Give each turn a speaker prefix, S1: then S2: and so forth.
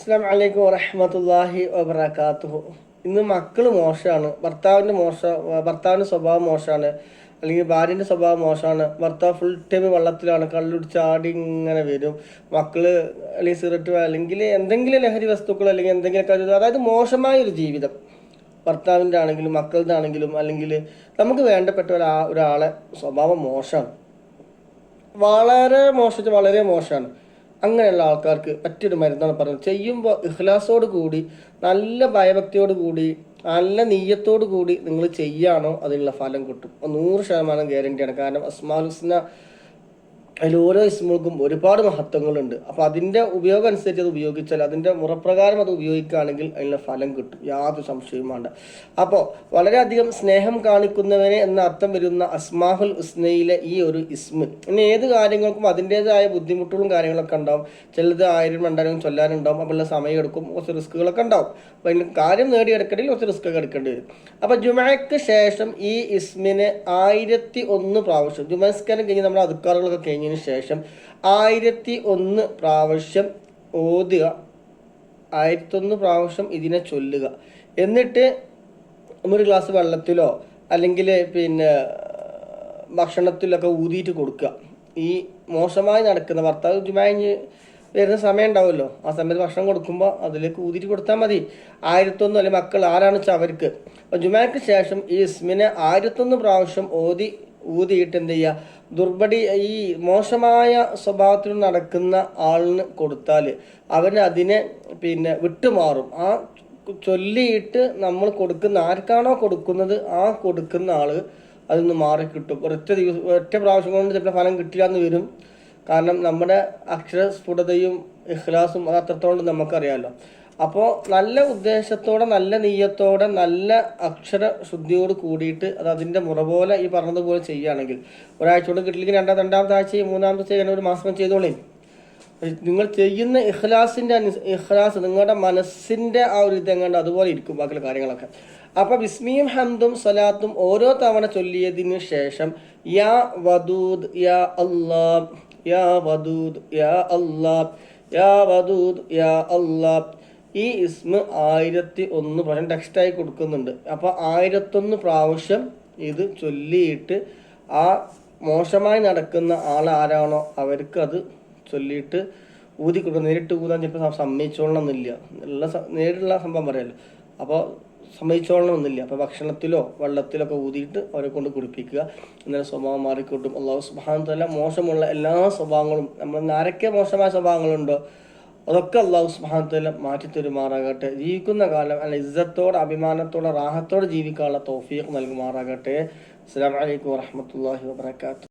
S1: അസ്സാം വലൈക്കും വറഹമത്തല്ലാഹി വബർക്കാത്തു ഇന്ന് മക്കൾ മോശമാണ് ഭർത്താവിന്റെ മോശ ഭർത്താവിന്റെ സ്വഭാവം മോശമാണ് അല്ലെങ്കിൽ ഭാര്യന്റെ സ്വഭാവം മോശമാണ് ഭർത്താവ് ഫുൾ ടൈം വെള്ളത്തിലാണ് കള്ളുടിച്ച് ആടി ഇങ്ങനെ വരും. മക്കൾ അല്ലെങ്കിൽ സിഗരറ്റ് അല്ലെങ്കിൽ എന്തെങ്കിലും ലഹരി വസ്തുക്കൾ അല്ലെങ്കിൽ എന്തെങ്കിലും അതായത് മോശമായ ഒരു ജീവിതം. ഭർത്താവിന്റെ ആണെങ്കിലും മക്കളുടെ ആണെങ്കിലും അല്ലെങ്കിൽ നമുക്ക് വേണ്ടപ്പെട്ട ഒരാ ഒരാളെ സ്വഭാവം മോശമാണ് വളരെ മോശം വളരെ മോശമാണ് അങ്ങനെയുള്ള ആൾക്കാർക്ക് പറ്റിയൊരു മരുന്നാണ് പറയുന്നത് ചെയ്യുമ്പോൾ ഇഹ്ലാസോട് കൂടി നല്ല ഭയഭക്തിയോട് കൂടി നല്ല നീയത്തോട് കൂടി നിങ്ങൾ ചെയ്യാണോ അതിനുള്ള ഫലം കിട്ടും. നൂറ് ശതമാനം ഗ്യാരണ്ടിയാണ് കാരണം അസ്മാൽ ഹുസ്ന അതിൽ ഓരോ ഇസ്മുകൾക്കും ഒരുപാട് മഹത്വങ്ങളുണ്ട്. അപ്പോൾ അതിന്റെ ഉപയോഗം അനുസരിച്ച് അത് ഉപയോഗിച്ചാൽ അതിന്റെ മുറപ്രകാരം അത് ഉപയോഗിക്കുകയാണെങ്കിൽ അതിനുള്ള ഫലം കിട്ടും. യാതൊരു സംശയവും വേണ്ട. അപ്പോൾ വളരെയധികം സ്നേഹം കാണിക്കുന്നവനെ എന്ന അർത്ഥം വരുന്ന അസ്മാഹുൽ ഉസ്നയിലെ ഈ ഒരു ഇസ്മ. ഇനി ഏത് കാര്യങ്ങൾക്കും അതിന്റെതായ ബുദ്ധിമുട്ടുകളും കാര്യങ്ങളൊക്കെ ഉണ്ടാവും. ചിലത് ആയിരം രണ്ടായിരം ചൊല്ലാനുണ്ടാവും. അപ്പോൾ സമയം എടുക്കും. കുറച്ച് റിസ്കുകളൊക്കെ ഉണ്ടാവും. അപ്പോൾ അതിന് കാര്യം നേടിയെടുക്കണമെങ്കിൽ കുറച്ച് റിസ്ക് ഒക്കെ എടുക്കേണ്ടി വരും. അപ്പോൾ ജുമയ്ക്ക് ശേഷം ഈ ഇസ്മിനെ ആയിരത്തി ഒന്ന് പ്രാവശ്യം ജുമസ്കാരം കഴിഞ്ഞ് നമ്മുടെ അധികാറുകളൊക്കെ കഴിഞ്ഞതിന് ശേഷം ആയിരത്തി ഒന്ന് പ്രാവശ്യം ഓതുക. ആയിരത്തൊന്ന് പ്രാവശ്യം ഇതിനെ ചൊല്ലുക. എന്നിട്ട് ഒരു ഗ്ലാസ് വെള്ളത്തിലോ അല്ലെങ്കിൽ പിന്നെ ഭക്ഷണത്തിലൊക്കെ ഊതിയിട്ട് കൊടുക്കുക. ഈ മോശമായി നടക്കുന്ന ഭർത്താവ് ജുമാഞ്ഞ് വരുന്ന സമയം ഉണ്ടാവുമല്ലോ. ആ സമയത്ത് ഭക്ഷണം കൊടുക്കുമ്പോൾ അതിലേക്ക് ഊതിയിട്ട് കൊടുത്താൽ മതി. ആയിരത്തൊന്ന് അല്ലെങ്കിൽ മക്കൾ ആരാണ് വെച്ചാൽ അവർക്ക്. ജുമാക്ക് ശേഷം ഈ ഇസ്മിനെ ആയിരത്തൊന്ന് പ്രാവശ്യം ഓതി ഊതിയിട്ട് എന്ത് ചെയ്യുക ദുർബടി ഈ മോശമായ സ്വഭാവത്തിൽ നടക്കുന്ന ആളിന് കൊടുത്താൽ അവൻ അതിനെ പിന്നെ വിട്ടുമാറും. ആ ചൊല്ലിയിട്ട് നമ്മൾ കൊടുക്കുന്ന ആർക്കാണോ കൊടുക്കുന്നത് ആ കൊടുക്കുന്ന ആൾ അതിൽ നിന്ന് മാറിക്കിട്ടും. ഒരൊറ്റ ദിവസം ഒറ്റ പ്രാവശ്യം കൊണ്ട് ചിലപ്പോൾ ഫലം കിട്ടില്ല എന്ന് വരും. കാരണം നമ്മുടെ അക്ഷരസ്ഫുടതയും ഇഖ്ലാസും അത് അത്രത്തോളം നമുക്കറിയാമല്ലോ അപ്പോൾ നല്ല ഉദ്ദേശത്തോടെ നല്ല നെയ്യത്തോടെ നല്ല അക്ഷര ശുദ്ധിയോട് കൂടിയിട്ട് അത് അതിന്റെ മുറ പോലെ ഈ പറഞ്ഞതുപോലെ ചെയ്യുകയാണെങ്കിൽ ഒരാഴ്ച കൊണ്ട് കിട്ടില്ലെങ്കിൽ രണ്ടാം രണ്ടാമത്തെ ആഴ്ചയും മൂന്നാമത്തെ ആഴ്ച ഒരു മാസം ചെയ്തോളേ നിങ്ങൾ ചെയ്യുന്ന ഇഖ്ലാസിന്റെ അനു ഇഖ്ലാസ് നിങ്ങളുടെ മനസ്സിന്റെ ആ ഒരു ഇതെങ്ങാണ്ട് അതുപോലെ ഇരിക്കും ബാക്കിയുള്ള കാര്യങ്ങളൊക്കെ. അപ്പൊ ബിസ്മിയും ഹംദും സലാത്തും ഓരോ തവണ ചൊല്ലിയതിനു ശേഷം യാ വദൂദ് യാ അല്ലാ യാ വദൂദ് യാ അല്ലാ യാ വദൂദ് യാ അല്ലാ ഈ ഇസ്മ ആയിരത്തി ഒന്ന് പ്രാവശ്യം ടെക്സ്റ്റായി കൊടുക്കുന്നുണ്ട്. അപ്പോൾ ആയിരത്തൊന്ന് പ്രാവശ്യം ഇത് ചൊല്ലിയിട്ട് ആ മോശമായി നടക്കുന്ന ആൾ ആരാണോ അവർക്ക് അത് ചൊല്ലിയിട്ട് ഊതി കൊടുക്കുക നേരിട്ട് ഊതാൻ ചിലപ്പോൾ സമ്മതിച്ചോളണം എന്നില്ല ഉള്ള നേരിട്ടുള്ള സംഭവം പറയാമല്ലോ അപ്പോൾ സമ്മതിച്ചോളണം എന്നില്ല അപ്പോൾ ഭക്ഷണത്തിലോ വെള്ളത്തിലോ ഒക്കെ ഊതിയിട്ട് അവരെ കൊണ്ട് കുടിപ്പിക്കുക. എന്നാലും സ്വഭാവം മാറിക്കിട്ടും അള്ളാഹു സുബാൻ മോശമുള്ള എല്ലാ സ്വഭാവങ്ങളും നമ്മൾ ആരൊക്കെ മോശമായ സ്വഭാവങ്ങളുണ്ടോ? അതൊക്കെ അള്ളാഹു സുബാൻ തല മാറ്റി തരുമാറാകട്ടെ ജീവിക്കുന്ന കാലം അല്ല ഇസ്സത്തോടെ അഭിമാനത്തോടെ റാഹത്തോടെ ജീവിക്കാനുള്ള തോഫീഖ് നൽകുമാറാകട്ടെ. അസ്സാം വലൈക്കും വാഹമത്തല്ലാഹി വാബർക്കാത്തു